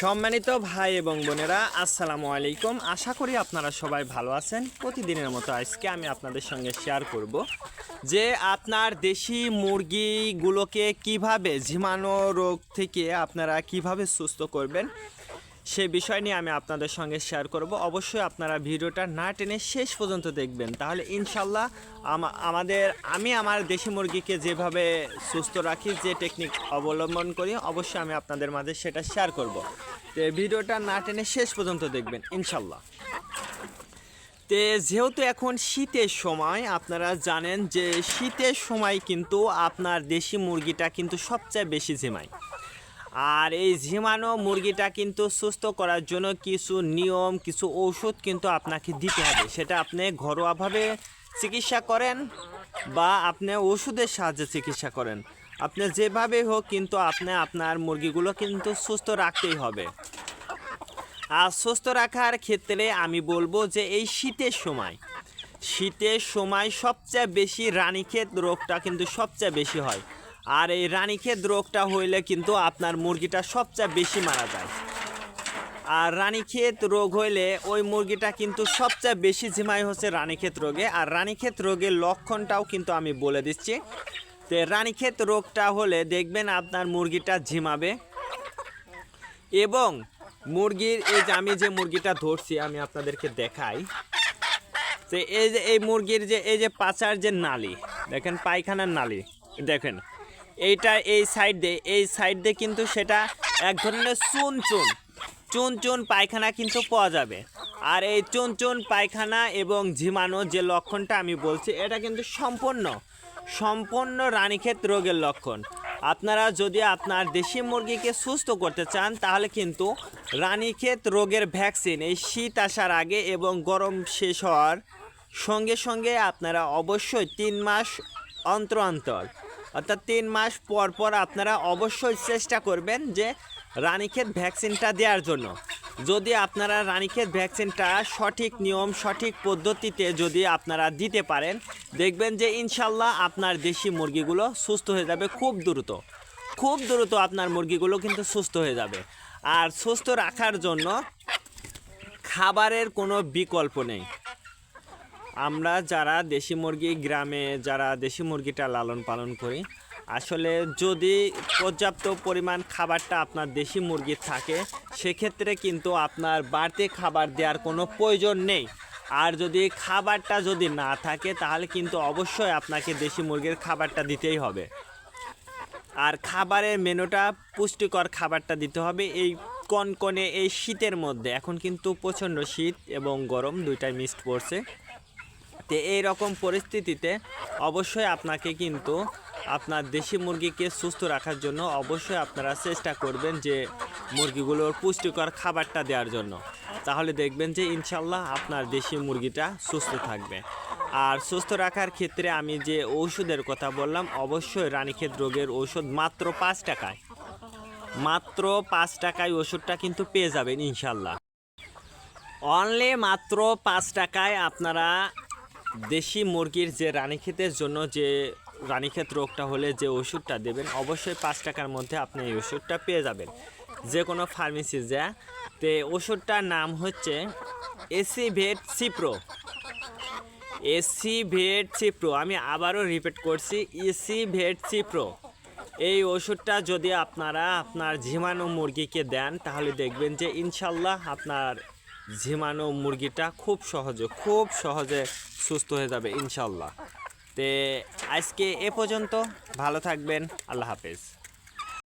সম্মানিত ভাই এবং বোনেরা, আসসালামু আলাইকুম। আশা করি আপনারা সবাই ভালো আছেন। প্রতিদিনের মতো আজকে আমি আপনাদের সঙ্গে শেয়ার করব যে আপনার দেশি মুরগিগুলোকে কীভাবে ঝিমানো রোগ থেকে আপনারা কীভাবে সুস্থ করবেন সে বিষয় নিয়ে আমি আপনাদের সঙ্গে শেয়ার করব। অবশ্যই আপনারা ভিডিওটা না টেনে শেষ পর্যন্ত দেখবেন। তাহলে ইনশাল্লাহ আমা- আমাদের আমি আমার দেশি মুরগিকে যেভাবে সুস্থ রাখি, যে টেকনিক অবলম্বন করি, অবশ্যই আমি আপনাদের মাঝে সেটা শেয়ার করব। তো ভিডিওটা না টেনে শেষ পর্যন্ত দেখবেন ইনশাল্লাহ তে যেহেতু এখন শীতের সময়, আপনারা জানেন যে শীতের সময় কিন্তু আপনার দেশি মুরগিটা কিন্তু সবচেয়ে বেশি ঝিমায়। আর এই ঝিমানো মুরগিটা কিন্তু সুস্থ করার জন্য কিছু নিয়ম, কিছু ঔষধ কিন্তু আপনাকে দিতে হবে। সেটা আপনি ঘরোয়াভাবে চিকিৎসা করেন বা আপনি ওষুধের সাহায্যে চিকিৎসা করেন। আপনি যেভাবে হোক কিন্তু আপনি আপনার মুরগিগুলো কিন্তু সুস্থ রাখতেই হবে। আর সুস্থ রাখার ক্ষেত্রে আমি বলব যে এই শীতের সময় শীতের সময় সবচেয়ে বেশি রানীক্ষেত রোগটা কিন্তু সবচেয়ে বেশি হয়। আর এই রানীক্ষেত রোগটা হইলে কিন্তু আপনার মুরগিটা সবচেয়ে বেশি মারা যায়। আর রানীক্ষেত রোগ হইলে ওই মুরগিটা কিন্তু সবচেয়ে বেশি ঝিমাই হচ্ছে রানীক্ষেত রোগে। আর রানীক্ষেত রোগের লক্ষণটাও কিন্তু আমি বলে দিচ্ছি। তো রানীক্ষেত রোগটা হলে দেখবেন আপনার মুরগিটা ঝিমাবে। এবং মুরগির এই যে আমি যে মুরগিটা ধরছি, আমি আপনাদেরকে দেখাই। তো এই যে, এই মুরগির যে, এই যে পাচার যে নালি, দেখেন, পায়খানার নালি, দেখেন। এইটা এই সাইড দিয়ে, এই সাইড দিয়ে কিন্তু সেটা এক ধরনের চুন চুন চুন চুন পায়খানা কিন্তু পাওয়া যাবে। আর এই চুন চুন পায়খানা এবং ঝিমানো যে লক্ষণটা আমি বলছি, এটা কিন্তু সম্পূর্ণ সম্পূর্ণ রানীক্ষেত রোগের লক্ষণ। আপনারা যদি আপনার দেশি মুরগিকে সুস্থ করতে চান, তাহলে কিন্তু রানীক্ষেত রোগের ভ্যাকসিন এই শীত আসার আগে এবং গরম শেষ হওয়ার সঙ্গে সঙ্গে আপনারা অবশ্যই তিন মাস অন্তর অন্তর অর্থাৎ তিন মাস পর পর আপনারা অবশ্যই চেষ্টা করবেন যে রানীক্ষেত ভ্যাকসিনটা দেওয়ার জন্য। যদি আপনারা রানীক্ষেত ভ্যাকসিনটা সঠিক নিয়ম, সঠিক পদ্ধতিতে যদি আপনারা দিতে পারেন, দেখবেন যে ইনশাল্লাহ আপনার দেশি মুরগিগুলো সুস্থ হয়ে যাবে খুব দ্রুত। খুব দ্রুত আপনার মুরগিগুলো কিন্তু সুস্থ হয়ে যাবে। আর সুস্থ রাখার জন্য খাবারের কোনো বিকল্প নেই। আমরা যারা দেশি মুরগি গ্রামে, যারা দেশি মুরগিটা লালন পালন করি, আসলে যদি পর্যাপ্ত পরিমাণ খাবারটা আপনার দেশি মুরগির থাকে, সেক্ষেত্রে কিন্তু আপনার বাড়তি খাবার দেওয়ার কোনো প্রয়োজন নেই। আর যদি খাবারটা যদি না থাকে, তাহলে কিন্তু অবশ্যই আপনাকে দেশি মুরগির খাবারটা দিতেই হবে। আর খাবারের মেনুটা, পুষ্টিকর খাবারটা দিতে হবে এই কনকনে, এই শীতের মধ্যে। এখন কিন্তু প্রচণ্ড শীত এবং গরম দুইটাই মিক্সড পড়ছে। তো এই রকম পরিস্থিতিতে অবশ্যই আপনাকে কিন্তু আপনার দেশি মুরগিকে সুস্থ রাখার জন্য অবশ্যই আপনারা চেষ্টা করবেন যে মুরগিগুলোর পুষ্টিকর খাবারটা দেওয়ার জন্য। তাহলে দেখবেন যে ইনশাল্লাহ আপনার দেশি মুরগিটা সুস্থ থাকবে। আর সুস্থ রাখার ক্ষেত্রে আমি যে ঔষধের কথা বললাম, অবশ্যই রানীক্ষেত রোগের ঔষধ মাত্র পাঁচ টাকায়। মাত্র পাঁচ টাকায় ওষুধটা কিন্তু পেয়ে যাবেন ইনশাল্লাহ। অনলি মাত্র পাঁচ টাকায় আপনারা দেশি মুরগির যে রানীক্ষেতের জন্য যে রানীক্ষেত রোগটা হলে যে ওষুধটা দেবেন, অবশ্যই পাঁচ টাকার মধ্যে আপনি এই ওষুধটা পেয়ে যাবেন। যে কোনো ফার্মেসি যা। তে ওষুধটার নাম হচ্ছে AC vet Cipro. AC vet Cipro. আমি আবারও রিপিট করছি এসি ভেট সিপ্রো। এই ওষুধটা যদি আপনারা আপনার ঝিমানো মুরগিকে দেন, তাহলে দেখবেন যে ইনশাল্লাহ আপনার ঝিমানো মুরগিটা খুব সহজে খুব সহজে সুস্থ হয়ে যাবে ইনশাল্লাহ তে আজকে এ পর্যন্ত ভালো থাকবেন আল্লাহ হাফেজ।